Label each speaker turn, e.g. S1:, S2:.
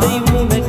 S1: baby